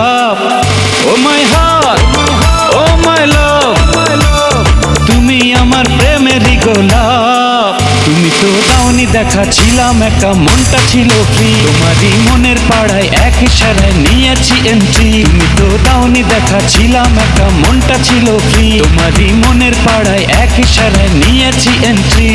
Love O my heart ও মাই লাভ তুমি আমার প্রেমেরই গোলাপ। তুমি তো দাওনি দেখা ছিলাম একা মনটা ছিল ফ্রি তোমারই মনের পাড়ায় এক ইশারায় নিয়েছি এন্ট্রি তুমি তো দাওনি দেখা ছিলাম একা মনটা ছিল ফ্রি তোমারই মনের পাড়ায় এক ইশারায় নিয়েছি এন্ট্রি